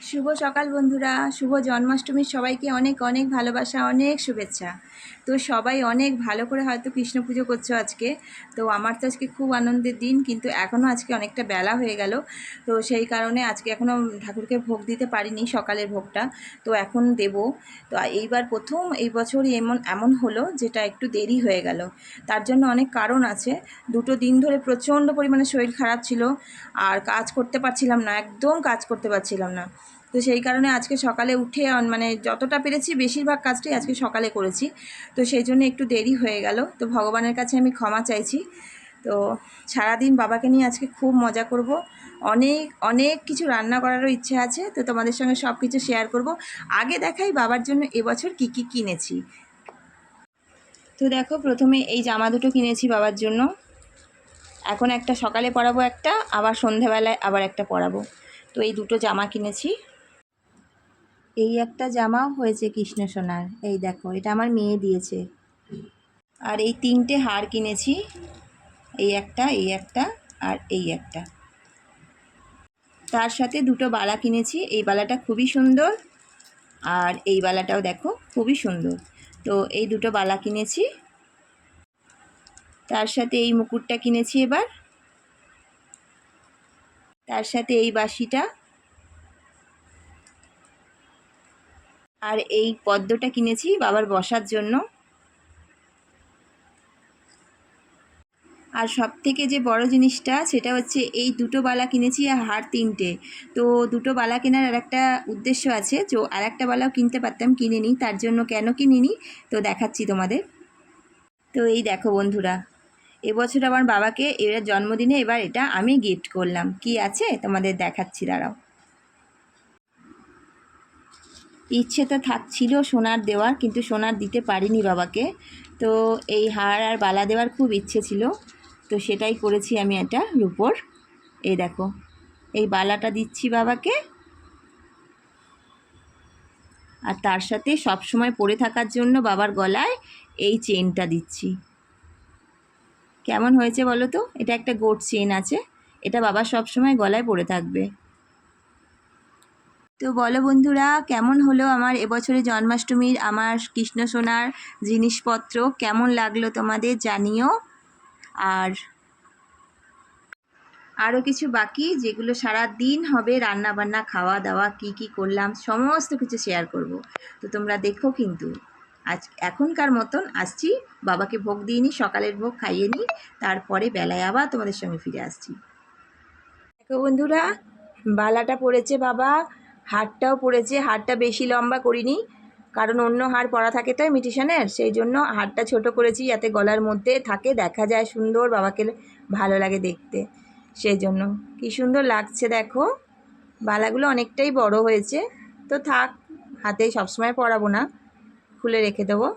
শুভ সকাল বন্ধুরা, শুভ জন্মাষ্টমীর সবাইকে অনেক অনেক ভালোবাসা, অনেক শুভেচ্ছা। তো সবাই অনেক ভালো করে হয়তো কৃষ্ণ পুজো করছ আজকে। তো আমার তো আজকে খুব আনন্দের দিন, কিন্তু এখনও আজকে অনেকটা বেলা হয়ে গেল। তো সেই কারণে আজকে এখনও ঠাকুরকে ভোগ দিতে পারিনি সকালের ভোগটা। তো এখন দেব। তো এইবার প্রথম এই বছরই এমন এমন হলো যেটা একটু দেরি হয়ে গেল। তার জন্য অনেক কারণ আছে। দুটো দিন ধরে প্রচণ্ড পরিমাণে শরীর খারাপ ছিল। আর কাজ করতে পারছিলাম না, একদম কাজ করতে পারছিলাম না। তো সেই কারণে আজকে সকালে উঠে মানে যতটা পেরেছি বেশিরভাগ কাজটাই আজকে সকালে করেছি। তো সেই জন্য একটু দেরি হয়ে গেল। তো ভগবানের কাছে আমি ক্ষমা চাইছি। তো সারাদিন বাবাকে নিয়ে আজকে খুব মজা করব। অনেক অনেক কিছু রান্না করারও ইচ্ছে আছে। তো তোমাদের সঙ্গে সব কিছু শেয়ার করব। আগে দেখাই বাবার জন্য এবছর কি কি কিনেছি। তো দেখো, প্রথমে এই জামা দুটো কিনেছি বাবার জন্য। এখন একটা সকালে পরাবো একটা, আবার সন্ধেবেলায় আবার একটা পরাবো। তো এই দুটো জামা কিনেছি। এই একটা জামাও হয়েছে কৃষ্ণ সোনার। এই দেখো, এটা আমার মেয়ে দিয়েছে। আর এই তিনটে হার কিনেছি। এই একটা এই একটা আর এই একটা। তার সাথে দুটো বালা কিনেছি। এই বালাটা খুবই সুন্দর আর এই বালাটাও দেখো খুবই সুন্দর। তো এই দুটো বালা কিনেছি। তার সাথে এই মুকুটটা কিনেছি এবার। তার সাথে এই বাঁশিটা আর এই পদ্মটা কিনেছি বাবার বসার জন্য। আর সব থেকে যে বড় জিনিসটা, সেটা হচ্ছে এই দুটো বালা কিনেছি আর হার তিনটে। তো দুটো বালা কেনার আর একটা উদ্দেশ্য আছে, তো আর একটা বালাও কিনতে পারতাম, কিনে নিই, তার জন্য কেন কিনিনি তো দেখাচ্ছি তোমাদের। তো এই দেখো বন্ধুরা, এবছর আমার বাবাকে এবার জন্মদিনে এবার এটা আমি গিফট করলাম। কি আছে? তোমাদের দেখাচ্ছি, দাঁড়াও। ইচ্ছে তো থাকছিল সোনার দেওয়ার, কিন্তু সোনার দিতে পারিনি বাবাকে। তো এই হার আর বালা দেওয়ার খুব ইচ্ছে ছিল, তো সেটাই করেছি আমি এটা রুপোর। এই দেখো, এই বালাটা দিচ্ছি বাবাকে। আর তার সাথে সব সময় পরে থাকার জন্য বাবার গলায় এই চেনটা দিচ্ছি। কেমন হয়েছে বলো তো? এটা একটা গোট চেন আছে, এটা বাবা সব সময় গলায় পরে থাকবে। তো বলো বন্ধুরা, কেমন হলো আমার এবছরে জন্মাষ্টমীর? আমার কৃষ্ণ সোনার জিনিসপত্র কেমন লাগল তোমাদের জানিও। আর আরও কিছু বাকি যেগুলো সারা দিন হবে রান্না বান্না খাওয়া দাওয়া কি কি করলাম, সমস্ত কিছু শেয়ার করব। তো তোমরা দেখো কিন্তু, আজ এখনকার মতন আসছি, বাবাকে ভোগ দিয়ে নিই, সকালের ভোগ খাইয়ে নিই, তারপরে বেলায় আবার তোমাদের সঙ্গে ফিরে আসছি। দেখো বন্ধুরা, বালাটা পড়েছে বাবা হারটাও পড়েছে হারটা বেশি লম্বা করিনি, কারণ অন্য হার পরা থাকে তো মিটিশনের সেই জন্য হারটা ছোট করেছি যাতে গলার মধ্যে থাকে, দেখা যায় সুন্দর বাবাকে ভালো লাগে দেখতে, সেই জন্য। কি সুন্দর লাগছে দেখো, বালাগুলো অনেকটাই বড় হয়েছে, তো থাক, হাতে সবসময় পরাবো না, খুলে রেখে দেবো।